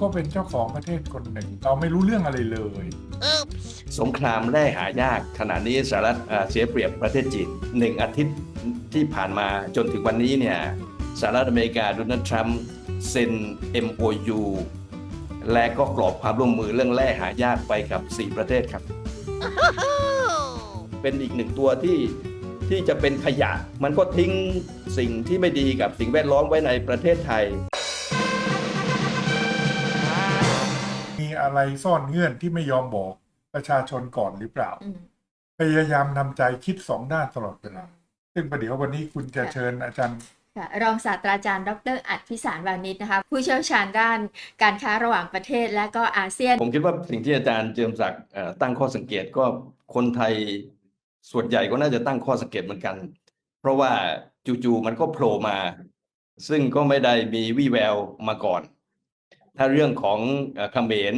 ก็เป็นเจ้าของประเทศคนหนึ่ง เราไม่รู้เรื่องอะไรเลย สงครามแร่หายากขณะนี้สหรัฐเอ่อเสียเปรียบประเทศจีนหนึ่งอาทิตย์ที่ผ่านมาจนถึงวันนี้เนี่ยสหรัฐอเมริกาโดนัลด์ทรัมป์เซ็น MOU และก็กรอบความร่วมมือเรื่องแร่หายากไปกับ 4 ประเทศครับ เป็นอีกหนึ่งตัวที่ที่จะเป็นขยะ มันก็ทิ้งสิ่งที่ไม่ดีกับสิ่งแวดล้อมไว้ในประเทศไทย อะไรซ่อนเงื่อนที่ไม่ยอมบอกประชาชนก่อนหรือเปล่าอืมพยายามทำใจคิดสองด้านตลอดเวลาซึ่งประเดี๋ยววันนี้คุณจะเชิญอาจารย์ค่ะรองศาสตราจารย์ ดรอัดพิสารวานิชนะคะ ผู้เชี่ยวชาญด้านการค้าระหว่างประเทศและก็อาเซียน ผมคิดว่าสิ่งที่อาจารย์เจิมศักดิ์เอ่อตั้งข้อสังเกตก็คนไทยส่วนใหญ่ก็น่าจะตั้งข้อสังเกตเหมือนกัน เพราะว่าจู่ๆมันก็โผล่มา ซึ่งก็ไม่ได้มีวี่แววมาก่อน ถ้าเรื่องของเอ่อเขมร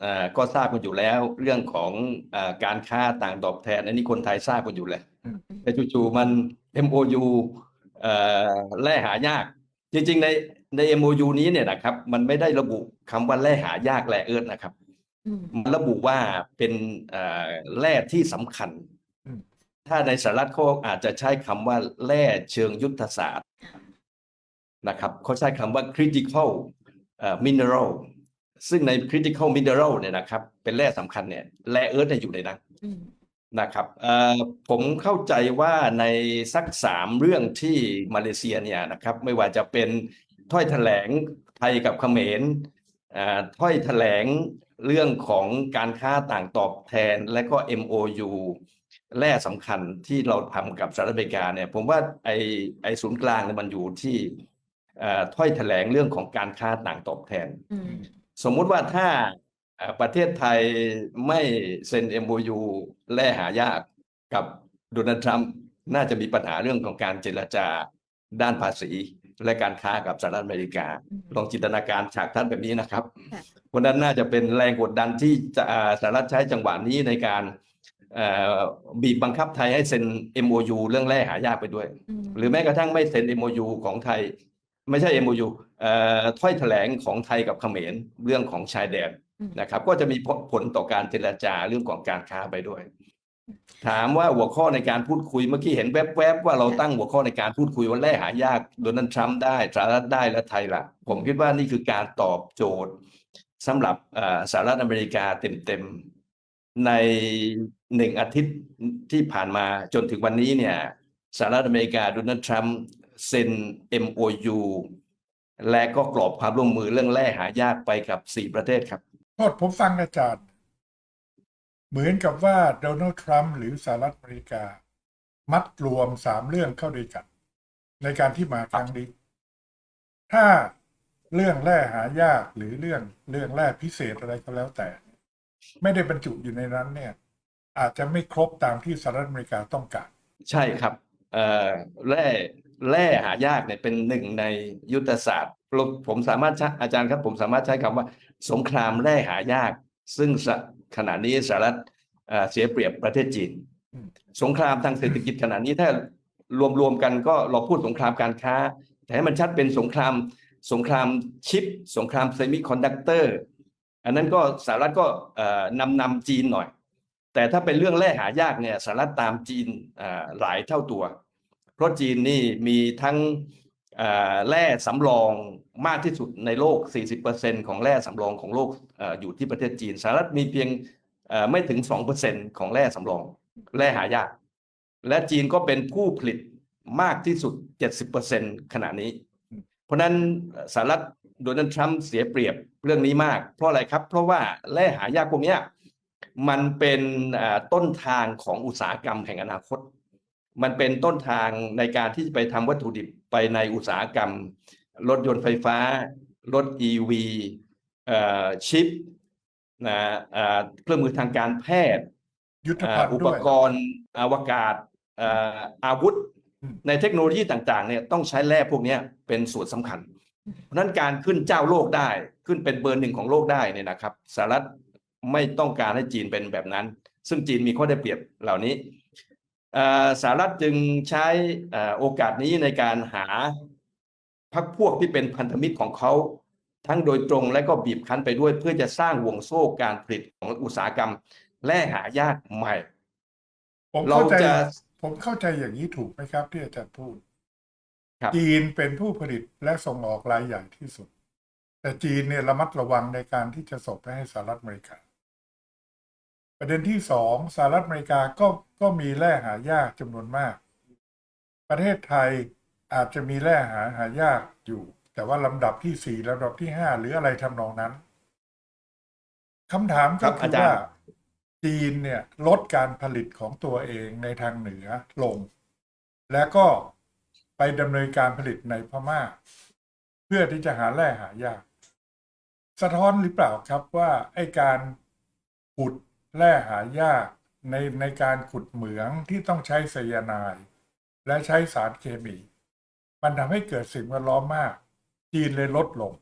เอ่อก็ทราบกันอยู่แล้ว เรื่องของเอ่อการค้าต่างตอบแทนอันนี้คนไทยทราบกันอยู่แล้วแต่จู่ๆมัน MOU เอ่อแร่หายาก จริงๆในใน MOU นี้เนี่ยนะครับ มันไม่ได้ระบุคำว่าแร่หายากแร่เอิร์ธนะครับอืมมันระบุว่าเป็นเอ่อแร่ที่สำคัญอืมถ้าในสหรัฐเขาอาจจะใช้คำว่าแร่เชิงยุทธศาสตร์นะครับเขาใช้คำว่า critical เอ่อ mineral ซึ่งใน critical mineral เนี่ยนะครับเป็นแร่สำคัญเนี่ยแร่เอิร์ธเนี่ยอยู่ในนั้นอืมนะครับเอ่อผมเข้าใจว่าในสักสามเรื่องที่มาเลเซียเนี่ยนะครับไม่ว่าจะเป็นถ้อยแถลงไทยกับเขมรเอ่อถ้อยแถลงเรื่องของการค้าต่างตอบแทนและก็ MOU แร่สำคัญที่เราทำกับสหรัฐอเมริกาเนี่ยผมว่าไอไอศูนย์กลางเนี่ยมันอยู่ที่เอ่อ ถ้อยแถลงเรื่องของการค้าต่างตอบแทนอืมสมมุติว่าถ้าเอ่อประเทศไทยไม่เซ็น MOU แร่หายากกับโดนัลด์ทรัมป์น่าจะมีปัญหาเรื่องของการเจรจาด้านภาษีและการค้ากับสหรัฐอเมริกาอืมลองจินตนาการฉากทัศน์แบบนี้นะครับค่ะวันนั้นน่าจะเป็นแรงกดดันที่จะอ่าสหรัฐใช้จังหวะนี้ในการเอ่อบีบบังคับไทยให้เซ็น MOU เรื่องแร่หายากไปด้วยมหรือแม้กระทั่งไม่เซ็น MOU ของไทย ไม่ใช่ MOU เอ่อถ้อยแถลงของไทยกับเขมรเรื่องของชายแดนอืมนะครับ ก็จะมีผลต่อการเจรจาเรื่องของการค้าไปด้วย ถามว่าหัวข้อในการพูดคุยเมื่อกี้เห็นแวบๆว่าเราตั้งหัวข้อในการพูดคุยว่าแร่หายากโดนัลด์ทรัมป์ได้สหรัฐได้และไทยล่ะ ผมคิดว่านี่คือการตอบโจทย์สำหรับเอ่อสหรัฐอเมริกาเต็มๆในหนึ่งอาทิตย์ที่ผ่านมาจนถึงวันนี้เนี่ยสหรัฐอเมริกาโดนัลด์ทรัมป์ เซ็น MOU และก็กรอบความร่วมมือเรื่องแร่หายากไปกับ4ประเทศครับโทษผมฟังอาจารย์ เหมือนกับว่าโดนัลด์ทรัมป์หรือสหรัฐอเมริกา มัดรวมสามเรื่องเข้าด้วยกัน ในการที่มาครั้งนี้ ถ้าเรื่องแร่หายากหรือเรื่องเรื่องแร่พิเศษอะไรก็แล้วแต่ ไม่ได้บรรจุอยู่ในนั้นเนี่ย อาจจะไม่ครบตามที่สหรัฐอเมริกาต้องการ ใช่ครับเอ่อแร่ แร่หายากเนี่ยเป็นหนึ่งในยุทธศาสตร์ผมผมสามารถใช้อาจารย์ครับ ผมสามารถใช้คำว่า สงครามแร่หายาก ซึ่งสะขณะนี้สหรัฐเอ่อเสียเปรียบประเทศจีนอืมสงครามทางเศรษฐกิจขณะนี้ถ้ารวมๆกันก็เราพูดสงครามการค้า แต่ให้มันชัดเป็นสงครามสงครามชิป สงครามเซมิคอนดักเตอร์อันนั้นก็สหรัฐก็เอ่อนำนำจีนหน่อย แต่ถ้าเป็นเรื่องแร่หายากเนี่ยสหรัฐตามจีนอ่าหลายเท่าตัวเพ ราะจีนนี่มีทั้งแร่สำรองมากที่สุดในโลก 40%ของแร่สำรองของโลกออยู่ที่ประเทศจีนสหรัฐมีเพียงไม่ถึง 2%ของแร่สำรอง แร่หายาก และจีนก็เป็นผู้ผลิตมากที่สุด 70%ขณะนี้ เพราะนั้นสหรัฐโดนัลด์ทรัมป์เสียเปรียบเรื่องนี้มาก เพราะอะไรครับ เพราะว่าแร่หายากพวกนี้ยมันเป็นต้นทางของอุตสาหกรรมแห่งอนาคต มันเป็นต้นทางในการที่จะไปทำวัตถุดิบไปในอุตสาหกรรม รถยนต์ไฟฟ้า รถ EV เอ่อชิปนะอ่าเครื่องมือทางการแพทย์ ยุทธอ่าภัณฑ์อุปด้วยกรณ์อวกาศเอ่ออาวุธอืมในเทคโนโลยีต่างๆเนี่ยต้องใช้แร่พวกเนี้ยเป็นส่วนสำคัญ เพราะฉะนั้นการขึ้นเจ้าโลกได้ขึ้นเป็นเบอร์หนึ่งของโลกได้เนี่ยนะครับสหรัฐไม่ต้องการให้จีนเป็นแบบนั้น ซึ่งจีนมีข้อได้เปรียบเหล่านี้เอ่อ สหรัฐจึงใช้เอ่อโอกาสนี้ในการหาพรรคพวกที่เป็นพันธมิตรของเขาททั้งโดยตรงและก็บีบคั้นไปด้วย เพื่อจะสร้างห่วงโซ่การผลิตของอุตสาหกรรมแร่หายากใหม่ผมเราเข้าใจจะผมเข้าใจอย่างนี้ถูกไหมครับที่อาจารย์พูดครับจีนเป็นผู้ผลิตและส่งออกรายใหญ่ที่สุด แต่จีนเนี่ยระมัดระวังในการที่จะส่งไปให้สหรัฐอเมริกา ประเด็นที่สองสหรัฐอเมริกาก็ก็มีแร่หายากจำนวนมาก ประเทศไทยอาจจะมีแร่หาหายากอยู่ แต่ว่าลำดับที่สี่ลำดับที่ห้าหรืออะไรทำนองนั้นคำถามครัก็บคืออาจารย์ว่าจีนเนี่ยลดการผลิตของตัวเองในทางเหนือลง แล้วก็ไปดำเนินการผลิตในพม่า เพื่อที่จะหาแร่หายาก สะท้อนหรือเปล่าครับว่าไอ้การขุด แร่หายากในในการขุดเหมืองที่ต้องใช้ไซยาไนด์และใช้สารเคมี มันทำให้เกิดสิ่งแวดล้อมมาก จีนเลยลดลง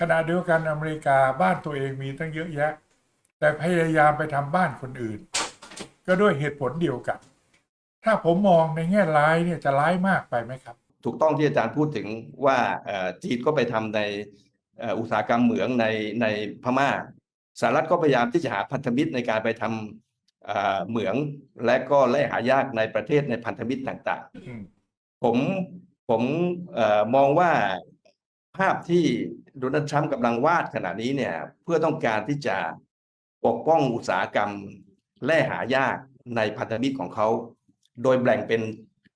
ขณะเดียวกันอเมริกาบ้านตัวเองมีตั้งเยอะแยะ แต่พยายามไปทำบ้านคนอื่น ก็ด้วยเหตุผลเดียวกัน ถ้าผมมองในแง่ร้ายเนี่ยจะร้ายมากไปไหมครับ ถูกต้องที่อาจารย์พูดถึงว่าจีนก็ไปทำในอุตสาหกรรมเหมืองในในพม่า สหรัฐก็พยายามที่จะหาพันธมิตรในการไปทำเอ่อเหมืองและก็แร่หายากในประเทศในพันธมิตรต่างอืมๆผมผมเอ่อมองว่าภาพที่โดนัลด์ทรัมป์กำลังวาดขณะนี้เนี่ยเพื่อต้องการที่จะปกป้องอุตสาหกรรมแร่หายากในพันธมิตรของเขา โดยแบ่งเป็น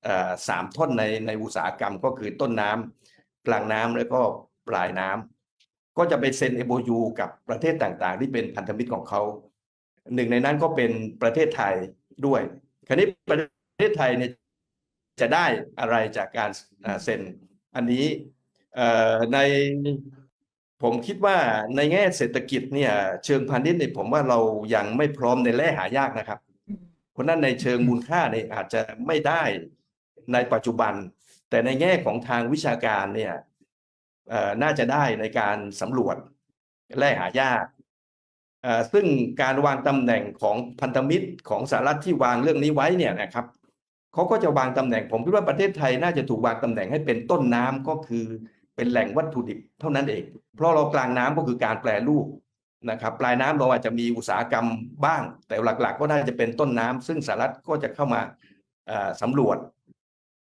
เอ่อสามท่อนในในอุตสาหกรรมก็คือต้นน้ำกลางน้ำแล้วก็ปลายน้ำ ก็จะไปเซ็น MOU กับประเทศต่างๆ ที่เป็นพันธมิตรของเขาหนึ่งในนั้นก็เป็นประเทศไทยด้วย คราวนี้ประเทศไทยเนี่ยจะได้อะไรจากการเซ็นอันนี้ในผมคิดว่าในแง่เศรษฐกิจเนี่ย เชิงพาณิชย์เนี่ยผมว่าเรายังไม่พร้อมในแร่หายากนะครับ เพราะนั้นในเชิงมูลค่าเนี่ยอาจจะไม่ได้ในปัจจุบัน แต่ในแง่ของทางวิชาการเนี่ย น่าจะได้ในการสำรวจแร่หายากซึ่งการวางตำแหน่งของพันธมิตรของสหรัฐที่วางเรื่องนี้ไว้เนี่ยนะครับเขาก็จะวางตำแหน่งผมคิดว่าประเทศไทยน่าจะถูกวางตำแหน่งให้เป็นต้นน้ำก็คือเป็นแหล่งวัตถุดิบเท่านั้นเอง เพราะเรากลางน้ำก็คือการแปรรูปนะครับ ปลายน้ำเราอาจจะมีอุตสาหกรรมบ้าง แต่หลักๆ ก็น่าจะเป็นต้นน้ำซึ่งสหรัฐก็จะเข้ามาเอ่อสำรวจ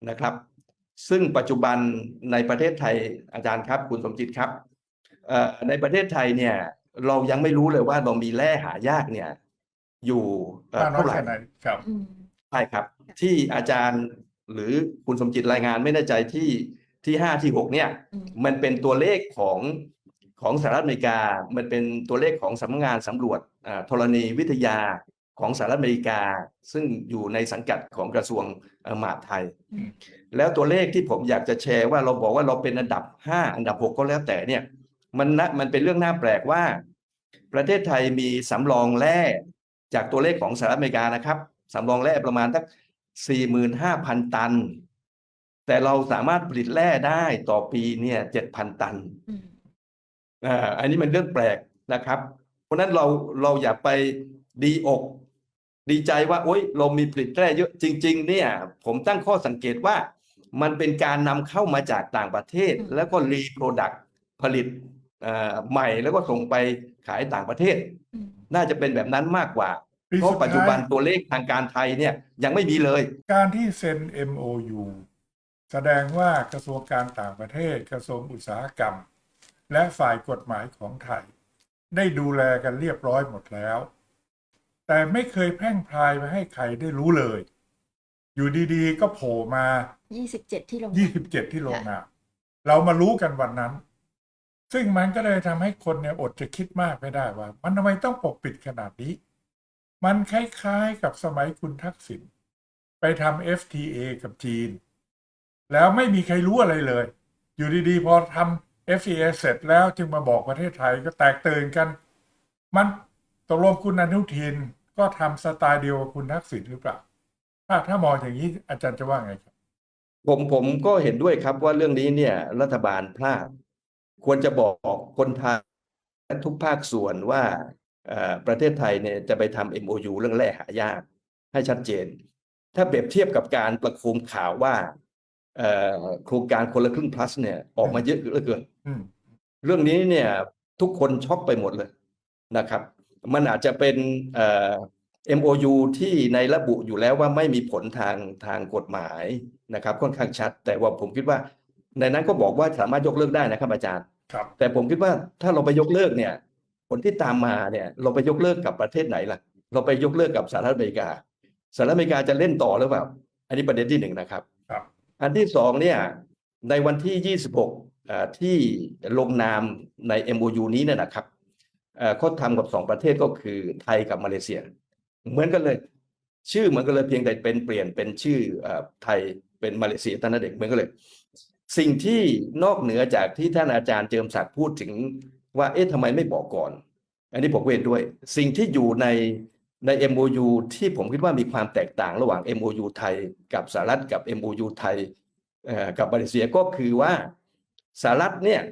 นะครับ ซึ่งปัจจุบันในประเทศไทยอาจารย์ครับ คุณสมจิตครับเอ่อในประเทศไทยเนี่ยเรายังไม่รู้เลยว่าเรามีแร่หายากเนี่ย อยู่เอ่อมากน้อเท่ายไหร่แค่ไหนครับอืมใช่ครับ ที่อาจารย์หรือคุณสมจิตรายงานไม่แน่ใจที่ที่ห้าที่หกเนี่ยอืมมันเป็นตัวเลขของของสหรัฐอเมริกา มันเป็นตัวเลขของสำนักงานสำรวจอ่าธรณีวิทยาของสหรัฐอเมริกา ซึ่งอยู่ในสังกัดของกระทรวงเอ่อมหาดไทยอืม แล้วตัวเลขที่ผมอยากจะแชร์ว่าเราบอกว่าเราเป็นอันดับ 5 อันดับ 6 ก็แล้วแต่เนี่ย มันนะมันเป็นเรื่องน่าแปลกว่า ประเทศไทยมีสำรองแร่จากตัวเลขของสหรัฐอเมริกานะครับสำรองแร่ประมาณสัก45,000 ตัน แต่เราสามารถผลิตแร่ได้ต่อปีเนี่ย7,000 ตันอืมอ่าอันนี้มันเรื่องแปลกนะครับ เพราะฉะนั้นเราเราอย่าไปดีอก ดีใจว่าโอ๊ยเรามีผลิตแร่เยอะจริง ๆ เนี่ย ผมตั้งข้อสังเกตว่า มันเป็นการนำเข้ามาจากต่างประเทศอืมแล้วก็รีโปรดักต์ผลิตเอ่อใหม่แล้วก็ส่งไปขายต่างประเทศอืมน่าจะเป็นแบบนั้นมากกว่าปีเพราะสุดปัจจุบันท้ายตัวเลขทางการไทยเนี่ยยังไม่มีเลย การที่เซ็น MOU แสดงว่ากระทรวงการต่างประเทศ กระทรวงอุตสาหกรรม และฝ่ายกฎหมายของไทย ได้ดูแลกันเรียบร้อยหมดแล้ว แต่ไม่เคยแพร่งพรายไปให้ใครได้รู้เลย อยู่ดีๆ ก็โผล่มายี่สิบเจ็ดที่ลง27ที่โรงงานเรามารู้กันวันนั้น ซึ่งมันก็เลยทำให้คนเนี่ยอดจะคิดมากไม่ได้ว่า มันทำไมต้องปกปิดขนาดนี้ มันคล้ายๆกับสมัยคุณทักษิณไปทำ FTA กับจีน แล้วไม่มีใครรู้อะไรเลย อยู่ดีๆ พอทำ FTA เสร็จแล้วจึงมาบอกประเทศไทยก็แตกตื่นกัน มันตกลงคุณอนุทินก็ทำสไตล์เดียวกับคุณทักษิณหรือเปล่า ถ้าถ้ามองอย่างนี้อาจารย์จะว่าไงครับ ผมผมก็เห็นด้วยครับว่าเรื่องนี้เนี่ย รัฐบาลพลาดควรจะบอกคนไทยทุกภาคส่วนว่าเอ่อประเทศไทยเนี่ยจะไปทำ MOU เรื่องแร่หายากให้ชัดเจน ถ้าเปรียบเทียบกับการประโคมข่าวว่าเอ่อโครงการคนละครึ่ง plus เนี่ยออกมาเยอะเหลือเกินอืมเรื่องนี้เนี่ยทุกคนช็อกไปหมดเลยนะครับ มันอาจจะเป็นเอ่อ MOU ที่ในระบุอยู่แล้วว่าไม่มีผลทางทางกฎหมายนะครับ ค่อนข้างชัด แต่ว่าผมคิดว่า ในนั้นก็บอกว่าสามารถยกเลิกได้นะครับอาจารย์ครับแต่ผมคิดว่าถ้าเราไปยกเลิกเนี่ย ผลที่ตามมาเนี่ย เราไปยกเลิกกับประเทศไหนล่ะ เราไปยกเลิกกับสหรัฐอเมริกาสหรัฐอเมริกาจะเล่นต่อหรือเปล่า อันนี้ประเด็นที่หนึ่งนะครับ ครับ อันที่สองเนี่ยในวันที่ 26อ่าที่ลงนามใน MOU นี้เนี่ยนะครับเอ่อเขาทำกับสองประเทศก็คือไทยกับมาเลเซีย เหมือนกันเลย ชื่อเหมือนกันเลยเพียงแต่เป็นเปลี่ยนเป็นชื่อไทยเป็นมาเลเซียตั้งแต่เด็กเหมือนกันเลย สิ่งที่นอกเหนือจากที่ท่านอาจารย์เจิมศักดิ์พูดถึงว่าเอ๊ะทำไมไม่บอกก่อน อันนี้ผมเห็นด้วย สิ่งที่อยู่ในใน MOU ที่ผมคิดว่ามีความแตกต่างระหว่าง MOU ไทยกับสหรัฐกับ MOU ไทยกับมาเลเซียก็คือว่าสหรัฐเนี่ย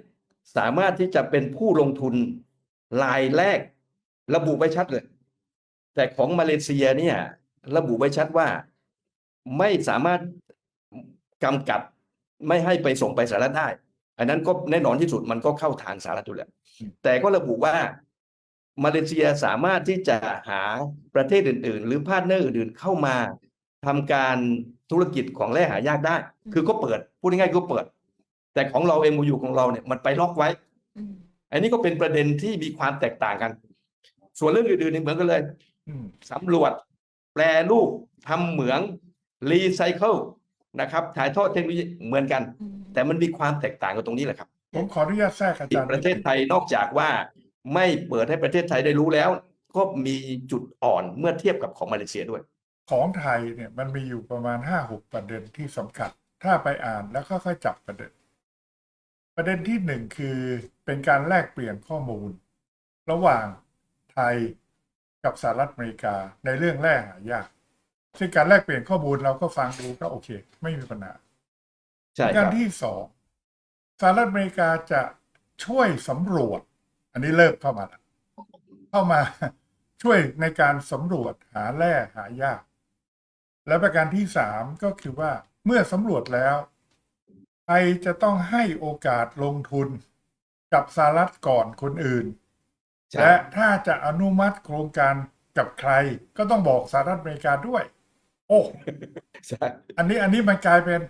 สามารถที่จะเป็นผู้ลงทุนรายแรกระบุไว้ชัดเลย แต่ของมาเลเซียเนี่ยระบุไว้ชัดว่าไม่สามารถกำกับไม่ให้ไปส่งไปสหรัฐได้ อันนั้นก็แน่นอนที่สุดมันก็เข้าทางสหรัฐอยู่แล้วแต่ก็ระบุว่ามาเลเซียสามารถที่จะหาประเทศอื่น ๆ หรือพาร์ทเนอร์อื่นๆเข้ามาทำการธุรกิจของแร่หายากได้ คือก็เปิดพูดง่ายๆก็เปิด แต่ของเราเองมูอยู่ของเราเนี่ยมันไปล็อกไว้อืมอันนี้ก็เป็นประเด็นที่มีความแตกต่างกัน ส่วนเรื่องอื่นๆนี่เหมือนกันเลยอืม สำรวจ แปรรูปทำเหมืองรีไซเคิลนะครับถ่ายทอดเทคโนโลยีเหมือนกันอืมแต่มันมีความแตกต่างกันตรงนี้แหละครับ ผมขออนุญาตแทรกอาที่จารย์ประเทศไทยนอกจากว่าไม่เปิดให้ประเทศไทยได้รู้แล้ว ก็มีจุดอ่อนเมื่อเทียบกับของมาเลเซียด้วย ของไทยเนี่ยมันมีอยู่ประมาณห้าหกประเด็นที่สำคัญ ถ้าไปอ่านแล้วค่อยๆจับประเด็น ประเด็นที่หนึ่งคือเป็นการแลกเปลี่ยนข้อมูล ระหว่างไทย กับสหรัฐอเมริกาในเรื่องแร่หายากซึ่งการแลกเปลี่ยนข้อมูลเราก็ฟังดูก็โอเค ไม่มีปัญหาใช่คการัรบที่สองสหรัฐอเมริกาจะช่วยสำรวจ อันนี้เริ่มเข้ามาแล้วเข้ามาช่วยในการสำรวจหาแร่หายาก และประการที่สามก็คือว่าเมื่อสำรวจแล้วไทยจะต้องให้โอกาสลงทุนกับสหรัฐก่อนคนอื่นใช่ และถ้าจะอนุมัติโครงการกับใคร ก็ต้องบอกสหรัฐอเมริกาด้วย โอ้ใช่อันนี้อันนี้มันกลายเป็น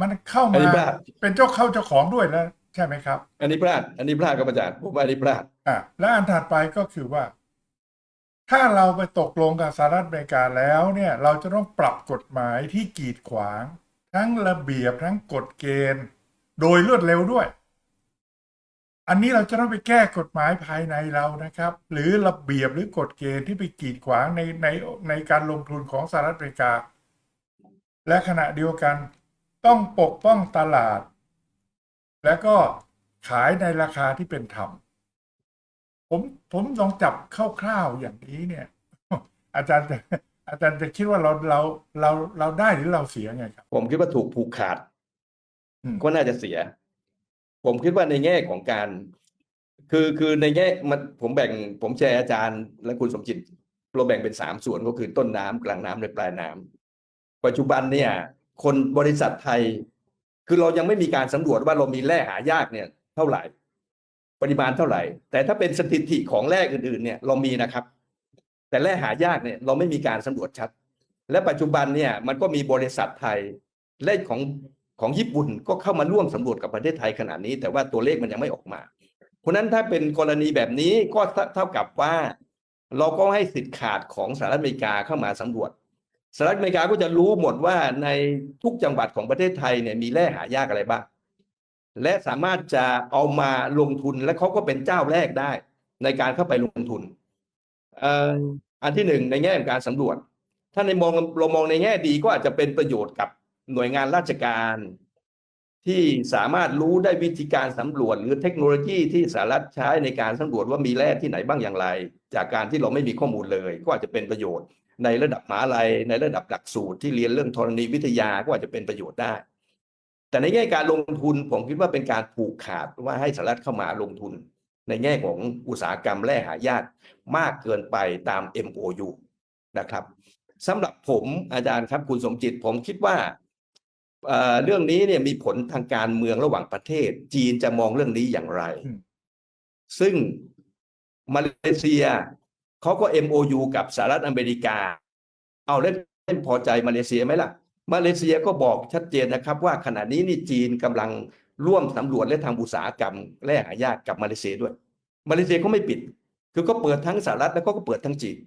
มันเข้าอันมานี้พลาดเป็นเจ้าเข้าเจ้าของด้วยแล้วใช่ไหมครับ อันนี้พลาด อันนี้พลาดครับอาจารย์ผมว่าอันนี้พลาด อะและอันถัดไปก็คือว่า ถ้าเราไปตกลงกับสหรัฐอเมริกาแล้วเนี่ย เราจะต้องปรับกฎหมายที่กีดขวาง ทั้งระเบียบทั้งกฎเกณฑ์ โดยรวดเร็วด้วย อันนี้เราจะต้องไปแก้กฎหมายภายในเรานะครับ หรือระเบียบหรือกฎเกณฑ์ที่ไปกีดขวางในในในการลงทุนของสหรัฐอเมริกา และขณะเดียวกันต้องปกป้องตลาด แล้วก็ขายในราคาที่เป็นธรรมผมผมลองจับคร่าวๆอย่างนี้เนี่ย อาจารย์จะอาจารย์จะคิดว่าเราเราเราเราได้หรือเราเสียไงครับ ผมคิดว่าถูกผูกขาดอืมก็น่าจะเสีย ผมคิดว่าในแง่ของการ คือคือในแง่มันผมแบ่ง ผมแชร์อาจารย์และคุณสมจิตเราแบ่งเป็นสามส่วนก็คือต้นน้ำกลางน้ำและปลายน้ำปัจจุบันเนี่ย คนบริษัทไทย คือเรายังไม่มีการสำรวจว่าเรามีแร่หายากเนี่ย เท่าไหร่ ปริมาณเท่าไหร่ แต่ถ้าเป็นสถิติของแร่อื่นๆ เนี่ยเรามีนะครับ แต่แร่หายากเนี่ย เราไม่มีการสำรวจชัด และปัจจุบันเนี่ยมันก็มีบริษัทไทยและของ ของญี่ปุ่นก็เข้ามาร่วมสำรวจกับประเทศไทยขนาดนี้ แต่ว่าตัวเลขมันยังไม่ออกมา เพราะนั้นถ้าเป็นกรณีแบบนี้ก็เท่ากับว่า เราก็ให้สิทธิ์ขาดของสหรัฐอเมริกาเข้ามาสำรวจสหรัฐอเมริกาก็จะรู้หมดว่าในทุกจังหวัดของประเทศไทยเนี่ยมีแร่หายากอะไรบ้างและสามารถจะเอามาลงทุนและเขาก็เป็นเจ้าแรกได้ ในการเข้าไปลงทุนอันที่หนึ่งในแง่ของการสำรวจ ถ้าในมองเรามองในแง่ดีก็อาจจะเป็นประโยชน์กับ หน่วยงานราชการที่สามารถรู้ได้วิธีการสำรวจ หรือเทคโนโลยีที่สหรัฐใช้ในการสำรวจว่ามีแร่ที่ไหนบ้างอย่างไร จากการที่เราไม่มีข้อมูลเลย ก็อาจจะเป็นประโยชน์ ในระดับมหาลัยในระดับหลักสูตรที่เรียนเรื่องธรณีวิทยาก็อาจจะเป็นประโยชน์ได้ แต่ในแง่การลงทุนผมคิดว่าเป็นการผูกขาดว่าให้สหรัฐเข้ามาลงทุน ในแง่ของอุตสาหกรรมแร่หายากมากเกินไปตาม MOU นะครับสำหรับผมอาจารย์ครับคุณสมจิตผมคิดว่า เอ่อเรื่องนี้เนี่ยมีผลทางการเมืองระหว่างประเทศ จีนจะมองเรื่องนี้อย่างไรอืมซึ่งมาเลเซียเขาก็ MOU กับสหรัฐอเมริกา เอาเล่นเล่นพอใจมาเลเซียไหมล่ะ มาเลเซียก็บอกชัดเจนนะครับ ว่าขณะนี้นี่จีนกำลังร่วมสำรวจและทางอุตสาหกรรมแร่หายากกับมาเลเซียด้วย มาเลเซียเขาไม่ปิด คือก็เปิดทั้งสหรัฐแล้วก็เปิดทั้งจีน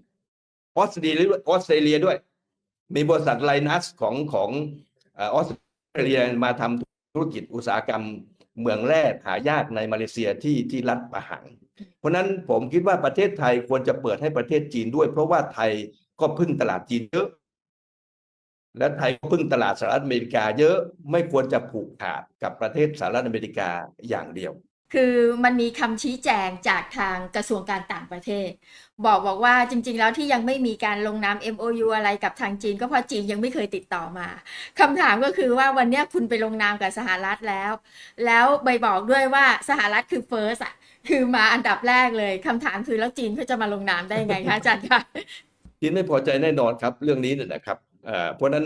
ออสเตรเลียด้วยออสเตรเลียด้วย มีบริษัทไลนัสของของเออสเตรเลียมาทำธุรกิจอุตสาหกรรมเมืองแร่หายากในมาเลเซียที่ที่รัฐประหัง เพราะฉะนั้นผมคิดว่าประเทศไทยควรจะเปิดให้ประเทศจีนด้วย เพราะว่าไทยก็พึ่งตลาดจีนเยอะ และไทยก็พึ่งตลาดสหรัฐอเมริกาเยอะไม่ควรจะผูกขาดกับประเทศสหรัฐอเมริกาอย่างเดียว คือมันมีคำชี้แจงจากทางกระทรวงการต่างประเทศ บอกบอกว่าจริง ๆ แล้วที่ยังไม่มีการลงนาม MOU อะไรกับทางจีน ก็เพราะจีนยังไม่เคยติดต่อมาคำถามก็คือว่าวันนี้คุณไปลงนามกับสหรัฐแล้ว แล้วไปบอกด้วยว่าสหรัฐคือ first อะคือมาอันดับแรกเลยคำถามคือแล้วจีนเขาจะมาลงนามได้ไงคะอาจารย์คะจีนไม่พอใจแน่นอนครับเรื่องนี้นะครับเพราะนั้น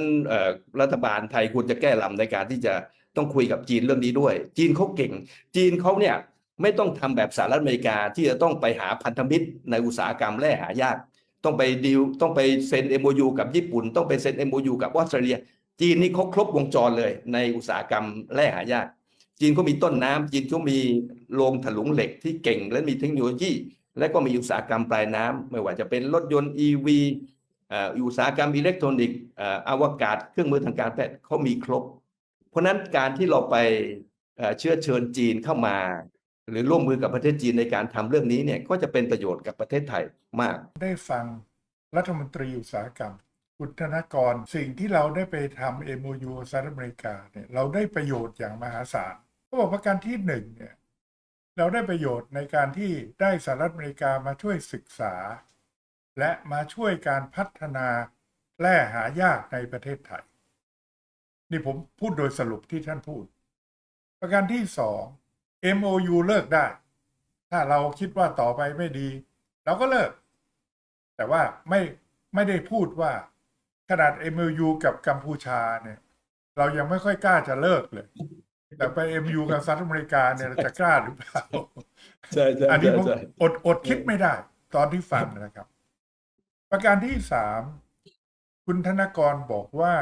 รัฐบาลไทยควรจะแก้ลำในการที่จะ ต้องคุยกับจีนเรื่องนี้ด้วย จีนเขาเก่ง จีนเขาเนี่ยไม่ต้องทำแบบสหรัฐอเมริกาที่จะต้องไปหาพันธมิตรในอุตสาหกรรมแร่หายาก ต้องไปดีลต้องไปเซ็น MOU กับญี่ปุ่น ต้องไปเซ็น MOU กับออสเตรเลีย จีนนี่เขาครบวงจรเลยในอุตสาหกรรมแร่หายาก จีนเขามีต้นน้ำจีนเขามีโรงถลุงเหล็กที่เก่ง และมีเทคโนโลยี และก็มีอุตสาหกรรมปลายน้ำไม่ว่าจะเป็นรถยนต์ EV อุตสาหกรรมอิเล็กทรอนิกส์อวกาศเครื่องมือทางการแพทย์เขามีครบ ราะนั้นการที่เราไปเชื้อเชิญจีนเข้ามา หรือร่วมมือกับประเทศจีนในการทำเรื่องนี้เนี่ยก็จะเป็นประโยชน์กับประเทศไทยมาก ได้ฟังรัฐมนตรีอุตสาหกรรมคุณธนกรสิ่งที่เราได้ไปทำ MOU สหรัฐอเมริกาเนี่ยเราได้ประโยชน์อย่างมหาศาลเขาบอกประการที่หนึ่งเนี่ยเราได้ประโยชน์ในการที่ได้สหรัฐอเมริกามาช่วยศึกษา และมาช่วยการพัฒนาแร่หายากในประเทศไทย นี่ผมพูดโดยสรุปที่ท่านพูด ประการที่สอง MOU เลิกได้ ถ้าเราคิดว่าต่อไปไม่ดี เราก็เลิก แต่ว่าไม่ไม่ได้พูดว่าขนาด MOU กับกัมพูชาเนี่ย เรายังไม่ค่อยกล้าจะเลิกเลย แต่ไป MOU กับสหรัฐอเมริกาเนี่ยเราจะกล้าหรือเปล่าใช่ใช่อันนี้ผมใช่อดอดคิดไม่ได้ ตอนที่ฟังนะครับ ประการที่สามคุณธนกรบอกว่า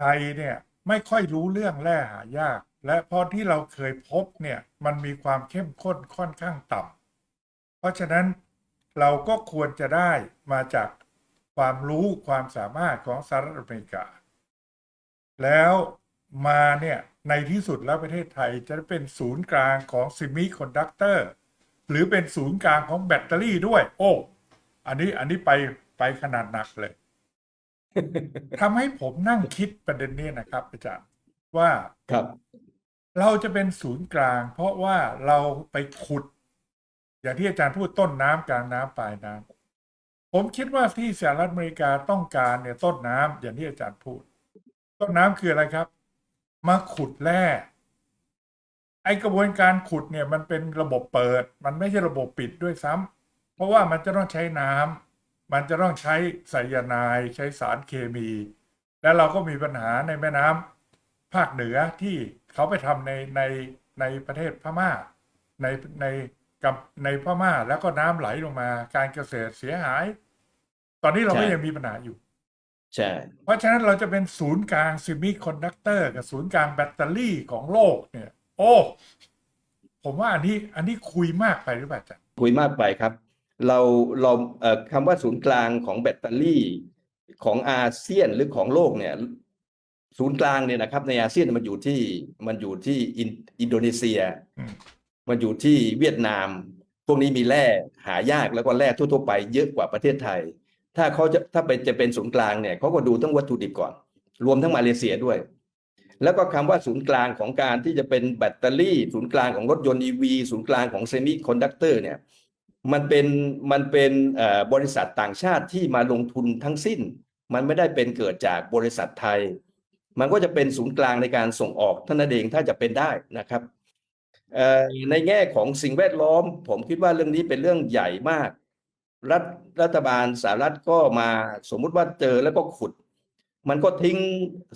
ไทยเนี่ยไม่ค่อยรู้เรื่องแร่หายาก และพราะที่เราเคยพบเนี่ยมันมีความเข้มข้นค่อนข้างต่ำเพราะฉะนั้นเราก็ควรจะได้มาจากความรู้ความสามารถของสหรัฐอเมริกา แล้วมาเนี่ยในที่สุดแล้วประเทศไทยจะเป็นศูนย์กลางของซิมิคอนดักเตอร์หรือเป็นศูนย์กลางของแบตเตอรี่ด้วย โอ้ อันนี้อันนี้ไปไปขนาดหนักเลย ทำให้ผมนั่งคิดประเด็นนี้นะครับอาจารย์ว่าครับ เราจะเป็นศูนย์กลาง เพราะว่าเราไปขุด อย่างที่อาจารย์พูดต้นน้ำกลางน้ำปลายน้ำผมคิดว่าที่สหรัฐอเมริกาต้องการเนี่ยต้นน้ำอย่างที่อาจารย์พูด ต้นน้ำคืออะไรครับ มาขุดแร่ไอกระบวนการขุดเนี่ยมันเป็นระบบเปิด มันไม่ใช่ระบบปิดด้วยซ้ำเพราะว่ามันจะต้องใช้น้ำ มันจะต้องใช้ไซยาไนด์ใช้สารเคมี แล้วเราก็มีปัญหาในแม่น้ำภาคเหนือที่เขาไปทำในในในประเทศพม่า ในในกับในพม่าแล้วก็น้ำไหลลงมาการเกษตรเสียหาย ตอนนี้เราก็ใช่ยังมีปัญหาอยู่ใช่เพราะฉะนั้นเราจะเป็นศูนย์กลางซิมิคอนดักเตอร์กับศูนย์กลางแบตเตอรี่ของโลกเนี่ย โอ้ ผมว่าอันนี้อันนี้คุยมากไปหรือเปล่าจ๊ะคุยมากไปครับ เราเราเคำว่าศูนย์กลางของแบตเตอรี่ของอาเซียนหรือของโลกเนี่ยศูนย์กลางเนี่ยนะครับ ในอาเซียนมันอยู่ที่มันอยู่ที่อินอินโดนีเซีย มันอยู่ที่เวียดนาม พวกนี้มีแร่หายากแล้วก็แร่ทั่วๆไปเยอะกว่าประเทศไทย ถ้าเขาจะถ้าเป็นจะเป็นศูนย์กลางเนี่ยเขาก็ดูทั้งวัตถุดิบก่อน รวมทั้งมาเลเซียด้วย แล้วก็คำว่าศูนย์กลางของการที่จะเป็นแบตเตอรี่ ศูนย์กลางของรถยนต์ EV ศูนย์กลางของเซมิคอนดักเตอร์เนี่ย มันเป็นมันเป็นบริษัทต่างชาติที่มาลงทุนทั้งสิ้น มันไม่ได้เป็นเกิดจากบริษัทไทย มันก็จะเป็นศูนย์กลางในการส่งออกท่านนเองถ้าจะเป็นได้นะครับในแง่ของสิ่งแวดล้อม ผมคิดว่าเรื่องนี้เป็นเรื่องใหญ่มาก รัฐรัฐบาลสหรัฐก็มาสมมุติว่าเจอแล้วก็ขุด มันก็ทิ้ง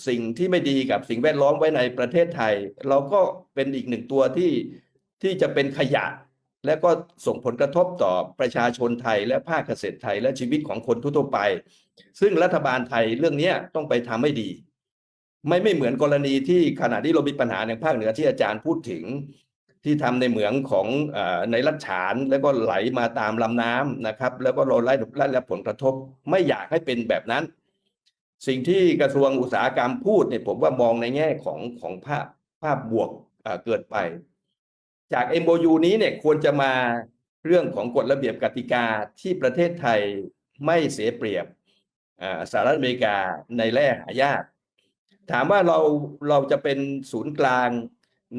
สิ่งที่ไม่ดีกับสิ่งแวดล้อมไว้ในประเทศไทย เราก็เป็นอีกหนึ่งตัวที่ที่จะเป็นขยะ และก็ส่งผลกระทบต่อประชาชนไทยและภาคเกษตรไทยและชีวิตของคนทั่วไป ซึ่งรัฐบาลไทยเรื่องนี้ต้องไปทำให้ดี ไม่ไม่เหมือนกรณีที่ขณะที่เรามีปัญหาในภาคเหนือที่อาจารย์พูดถึง ที่ทำในเหมืองของอในรัฐฉาน แล้วก็ไหลมาตามลำน้ำนะครับ แล้วก็เราไล่ไล่รับผลกระทบ ไม่อยากให้เป็นแบบนั้น สิ่งที่กระทรวงอุตสาหกรรมพูดเนี่ยผมว่ามองในแง่ของของภาพภาพบวกเกิดไป จาก MOU นี้เนี่ยควรจะมาเรื่องของกฎระเบียบกติกาที่ประเทศไทยไม่เสียเปรียบสหรัฐอเมริกาในแร่หายาก ถามว่าเราเราจะเป็นศูนย์กลาง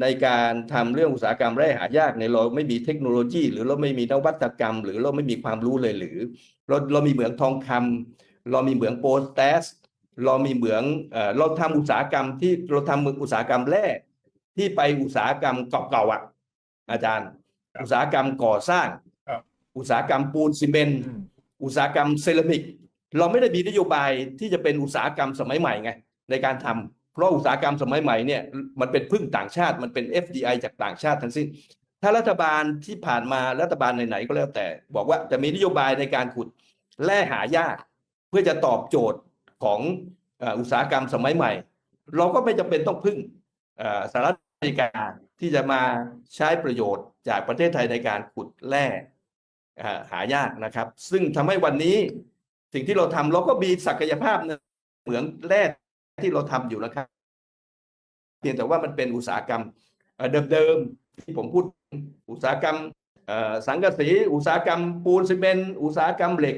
ในการทำเรื่องอุตสาหกรรมแร่หายากในเราไม่มีเทคโนโลยี หรือเราไม่มีนวัตกรรม หรือเราไม่มีความรู้เลยหรือเราเรามีเหมืองทองคำเรามีเหมืองโปรแตสเรามีเหมืองเราทำอุตสาหกรรมที่เราทำอุตสาหกรรมแร่ที่ไปอุตสาหกรรมเก่าๆอะ อาจารย์ครับอุตสาหกรรมก่อสร้างครับอุตสาหกรรมปูนซีเมนต์อืมอุตสาหกรรมเซรามิก เราไม่ได้มีนโยบายที่จะเป็นอุตสาหกรรมสมัยใหม่ไงในการทำเพราะอุตสาหกรรมสมัยใหม่เนี่ยมันเป็นพึ่งต่างชาติมันเป็น FDI จากต่างชาติทั้งสิ้น ถ้ารัฐบาลที่ผ่านมารัฐบาลไหนๆก็แล้วแต่ บอกว่าจะมีนโยบายในการขุดแร่หายาก เพื่อจะตอบโจทย์ของเอ่ออุตสาหกรรมสมัยใหม่ เราก็ไม่จำเป็นต้องพึ่งเอ่อสหรัฐอเมริกา ที่จะมาใช้ประโยชน์จากประเทศไทยในการขุดแร่อ่าหายากนะครับ ซึ่งทำให้วันนี้สิ่งที่เราทำเราก็มีศักยภาพในเหมืองแร่ที่เราทำอยู่นะครับ เพียงแต่ว่ามันเป็นอุตสาหกรรมเอ่อเดิมๆที่ผมพูดอุตสาหกรรมเอ่อสังกะสีอุตสาหกรรมปูนซีเมนต์อุตสาหกรรมเหล็ก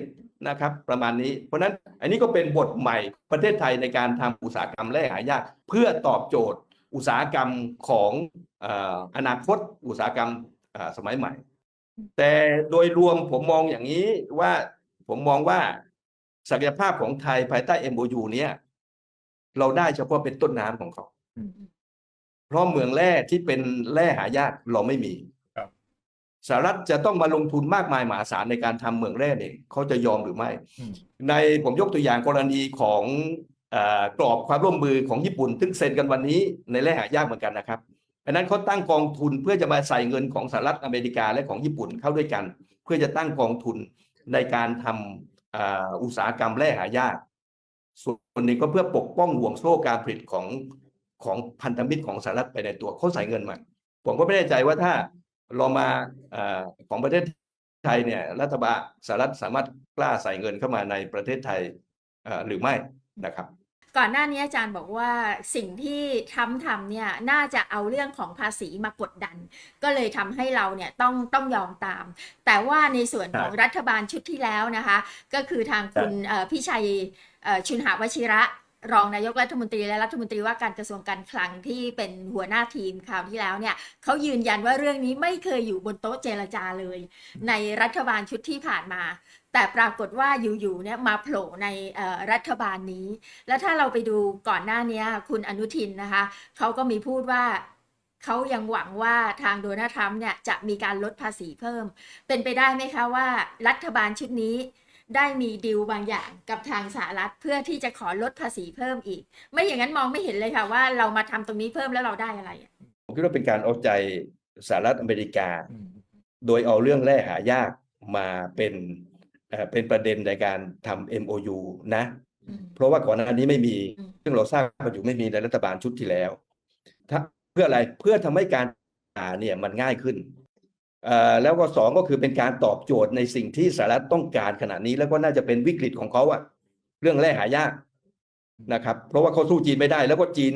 นะครับ ประมาณนี้ เพราะฉะนั้นอันนี้ก็เป็นบทใหม่ประเทศไทยในการทำอุตสาหกรรมแร่หายาก เพื่อตอบโจทย์ อุตสาหกรรมของเอ่ออนาคตอุตสาหกรรมเอ่อสมัยใหม่ แต่โดยรวมผมมองอย่างนี้ว่าผมมองว่าศักยภาพของไทยภายใต้ MOU เนี้ยเราได้เฉพาะเป็นต้นน้ำของเขาอืมเพราะเมืองแร่ที่เป็นแร่หายากเราไม่มีครับสหรัฐจะต้องมาลงทุนมากมายมหาศาลในการทำเมืองแร่เนี่ยเขาจะยอมหรือไม่อืมในผมยกตัวอย่างกรณีของเอ่อ กรอบความร่วมมือของญี่ปุ่นซึ่งเซ็นกันวันนี้ในแร่หายากเหมือนกันนะครับอันนั้นเขาตั้งกองทุนเพื่อจะมาใส่เงินของสหรัฐอเมริกาและของญี่ปุ่นเข้าด้วยกัน เพื่อจะตั้งกองทุนในการทำอุตสาหกรรมแร่หายาก ส่วนหนึ่งก็เพื่อปกป้องห่วงโซ่การผลิตของของพันธมิตรของสหรัฐไปในตัวเขาใส่เงินมา ผมก็ไม่แน่ใจว่าถ้าเรามาอของประเทศไทยเนี่ยรัฐบาลสหรัฐสามารถกล้าใส่เงินเข้ามาในประเทศไทยหรือไม่นะครับ ก่อนหน้านี้อาจารย์บอกว่าสิ่งที่ทรัมป์ทำเนี่ยน่าจะเอาเรื่องของภาษีมากดดัน ก็เลยทำให้เราเนี่ยต้องต้องยอมตาม แต่ว่าในส่วนของรัฐบาลชุดที่แล้วนะคะ ก็คือทางคุณเอ่อพี่ชัยเอ่อชุนหาวชิระ รองนายกรัฐมนตรีและรัฐมนตรีว่าการกระทรวงการคลังที่เป็นหัวหน้าทีมคราวที่แล้วเนี่ยเขายืนยันว่าเรื่องนี้ไม่เคยอยู่บนโต๊ะเจรจาเลย ในรัฐบาลชุดที่ผ่านมา แต่ปรากฏว่าอยู่ๆเนี่ยมาโผล่ในรัฐบาลนี้ แล้วถ้าเราไปดูก่อนหน้านี้คุณอนุทินนะคะเขาก็มีพูดว่าเขายังหวังว่าทางโดนัลด์ทรัมป์เนี่ยจะมีการลดภาษีเพิ่ม เป็นไปได้ไหมคะว่า รัฐบาลชุดนี้ ได้มีดีลบางอย่างกับทางสหรัฐเพื่อที่จะขอลดภาษีเพิ่มอีก ไม่อย่างนั้นมองไม่เห็นเลยค่ะว่าเรามาทำตรงนี้เพิ่มแล้วเราได้อะไรอะผมคิดว่าเป็นการเอาใจสหรัฐอเมริกาอืมโดยเอาเรื่องแร่หายากมาเป็นเอ่อเป็นประเด็นในการทำ MOU นะอืมเพราะว่าก่อนหน้านี้ไม่มีอืมซึ่งเราทราบกันอยู่ไม่มีในรัฐบาลชุดที่แล้วถ้าเพื่ออะไรเพื่อทำให้การหาเนี่ยมันง่ายขึ้นเอ่อ แล้วก็สองก็คือเป็นการตอบโจทย์ในสิ่งที่สหรัฐต้องการขณะนี้ แล้วก็น่าจะเป็นวิกฤตของเขาอะเรื่องแร่หายากนะครับ เพราะว่าเขาสู้จีนไม่ได้ แล้วก็จีน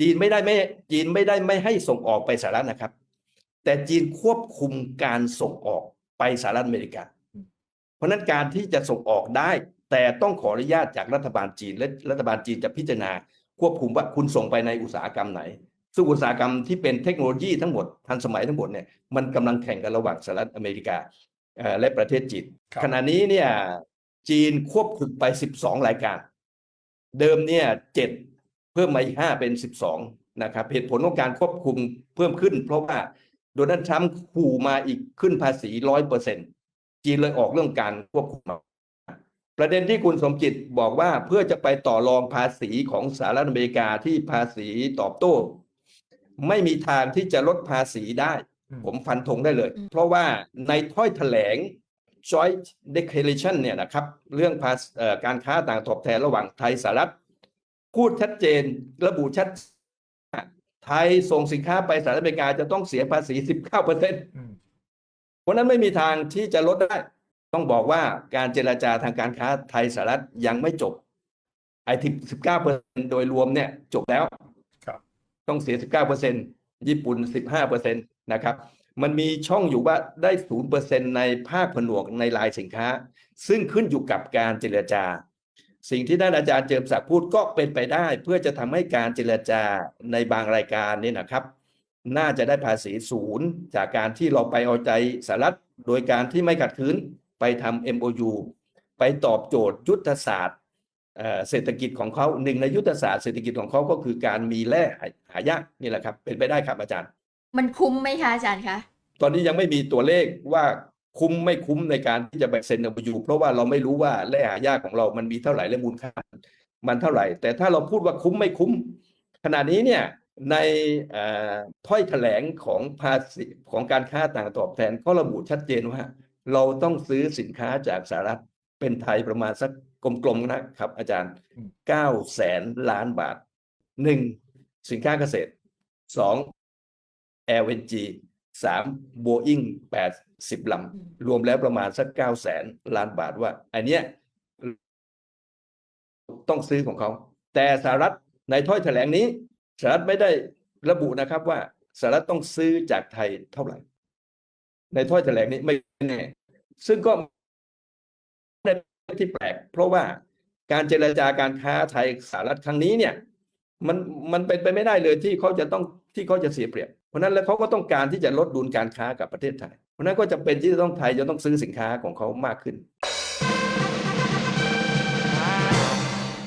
จีนไม่ได้ไม่จีนไม่ได้ไม่ให้ส่งออกไปสหรัฐนะครับ แต่จีนควบคุมการส่งออกไปสหรัฐอเมริกา เพราะฉะนั้นการที่จะส่งออกได้ แต่ต้องขออนุญาตจากรัฐบาลจีนและรัฐบาลจีนจะพิจารณาควบคุมว่าคุณส่งไปในอุตสาหกรรมไหน ซึ่งอุตสาหกรรมที่เป็นเทคโนโลยีทั้งหมดทันสมัยทั้งหมดเนี่ยมันกำลังแข่งกันระหว่างสหรัฐอเมริกาเอ่อและประเทศจีนครับขณะนี้เนี่ยจีนควบคุมไป 12 รายการ เดิมเนี่ยเจ็ดเพิ่มมาอีกห้าเป็น 12 นะครับเหตุผลของการควบคุมเพิ่มขึ้น เพราะว่าโดนัลด์ทรัมป์ขู่มาอีกขึ้นภาษีร้อยเปอร์เซ็นจีนเลยออกเรื่องการควบคุมมาประเด็นที่คุณสมจิตบอกว่าเพื่อจะไปต่อรองภาษีของสหรัฐอเมริกาที่ภาษีตอบโต้ ไม่มีทางที่จะลดภาษีได้อืมผมฟันธงได้เลยอืมเพราะว่าในถ้อยแถลง Joint Declaration เนี่ยนะครับเรื่องภาษเอ่อการค้าต่างตอบแทนระหว่างไทยสหรัฐพูดชัดเจนระบุชัดว่าไทยส่งสินค้าไปสหรัฐอเมริกาจะต้องเสียภาษี 19เปอร์เซ็นต์อืมเพราะฉะนั้นไม่มีทางที่จะลดได้ ต้องบอกว่าการเจรจาทางการค้าไทยสหรัฐยังไม่จบไอ้ที่19เปอร์เซ็นโดยรวมเนี่ยจบแล้วครับ ต้องเสีย 19เปอร์เซ็นญี่ปุ่น 15เปอร์เซ็นะครับมันมีช่องอยู่ว่าได้0เปอร์เซ็นในภาคผนวกในรายสินค้า ซึ่งขึ้นอยู่กับการเจรจา สิ่งที่ท่านอาจารย์เจิมศักดิ์พูดก็เป็นไปได้ เพื่อจะทำให้การเจรจาในบางรายการนี่นะครับ น่าจะได้ภาษีศูนย์จากการที่เราไปเอาใจสหรัฐโดยการที่ไม่ขัดขืนไปทำ MOU ไปตอบโจทย์ยุทธศาสตร์ เอ่อเศรษฐกิจของเขาหนึ่งในยุทธศาสตร์เศรษฐกิจของเขาก็คือการมีแร่หายากนี่แหละครับเป็นไปได้ครับอาจารย์ มันคุ้มไหมคะอาจารย์คะตอนนี้ยังไม่มีตัวเลขว่าคุ้มไม่คุ้มในการที่จะไปเซ็น MOU เพราะว่าเราไม่รู้ว่าแร่หายากของเรามันมีเท่าไหร่และมูลค่ามันเท่าไหร่ แต่ถ้าเราพูดว่าคุ้มไม่คุ้ม ขณะนี้เนี่ยในเอ่อถ้อยแถลงของภาษีของการค้าต่างตอบแทนก็ระบุชัดเจนว่า เราต้องซื้อสินค้าจากสหรัฐเป็นไทยประมาณสัก กลมๆนะครับ อาจารย์อืมเก้าแสนล้านบาทหนึ่งสินค้าเกษตรสอง LNG สาม Boeing แปดสิบลำรวมแล้วประมาณสักเก้าแสนล้านบาทว่า อันเนี้ยต้องซื้อของเขา แต่สหรัฐในถ้อยแถลงนี้สหรัฐไม่ได้ระบุนะครับว่าสหรัฐต้องซื้อจากไทยเท่าไหร่ ในถ้อยแถลงนี้ไม่แน่ ซึ่งก็ไม่ได้ ที่แปลก เพราะว่าการเจรจาการค้าไทยสหรัฐครั้งนี้เนี่ยมันมันเป็นไปไม่ได้เลยที่เขาจะต้องที่เขาจะเสียเปรียบ เพราะนั้นแล้วเขาก็ต้องการที่จะลดดุลการค้ากับประเทศไทย เพราะนั้นก็จะเป็นที่จะต้องไทยจะต้องซื้อสินค้าของเขามากขึ้น